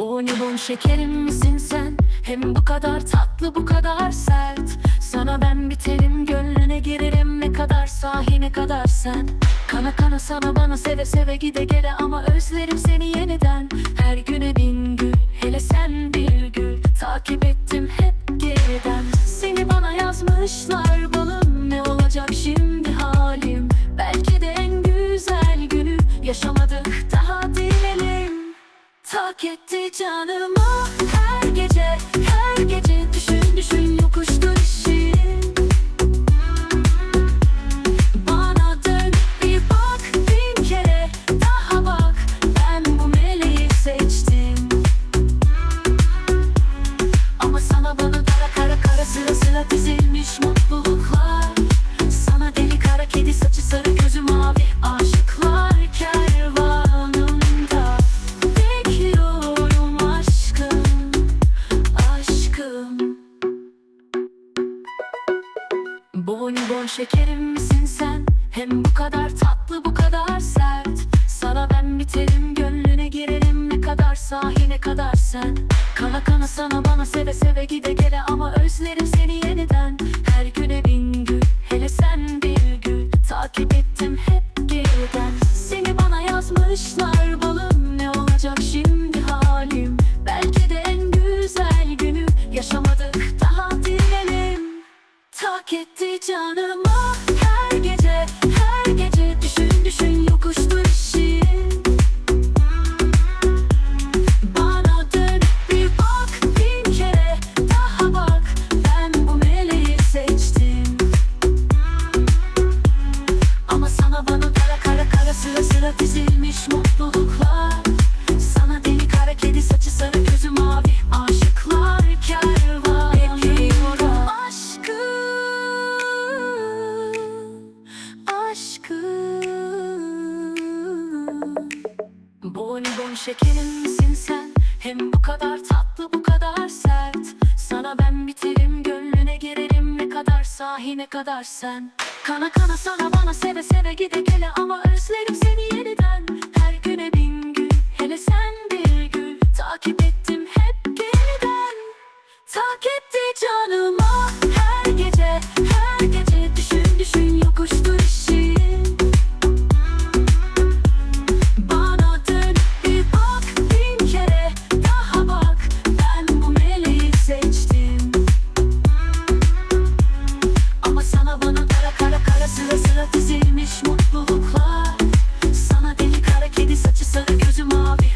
Bonibon şekerim misin sen? Hem bu kadar tatlı bu kadar sert. Sana ben biterim gönlüne girerim. Ne kadar sahi ne kadar sen. Kana kana sana bana seve seve gide gele. Ama özlerim seni yeniden. Her güne bin gül hele sen bir gül. Takip ettim hep geriden. Seni bana yazmışlar balım. Ne olacak şimdi halim? Belki de en güzel günü dilelim Tak etti canıma Bonibon şekerim misin sen? Hem bu kadar tatlı bu kadar sert. Sana ben biterim gönlüne girerim. Ne kadar sahi ne kadar sen. Kana kana sana bana seve seve gide gele. Ama özlerim seni yeniden. Her güne bin gül hele sen bir gül. Takip ettim hep geriden. Seni bana yazmışlar etti Bonibon şekerim misin sen? Hem bu kadar tatlı bu kadar sert. Sana ben biterim gönlüne girerim. Ne kadar sahi ne kadar sen. Kana kana sana bana seve seve gide gele. Ama özlerim seni kara kara kara sıra sıra dizilmiş mutluluklar. Sana deli kara kedi saçı sarı gözü mavi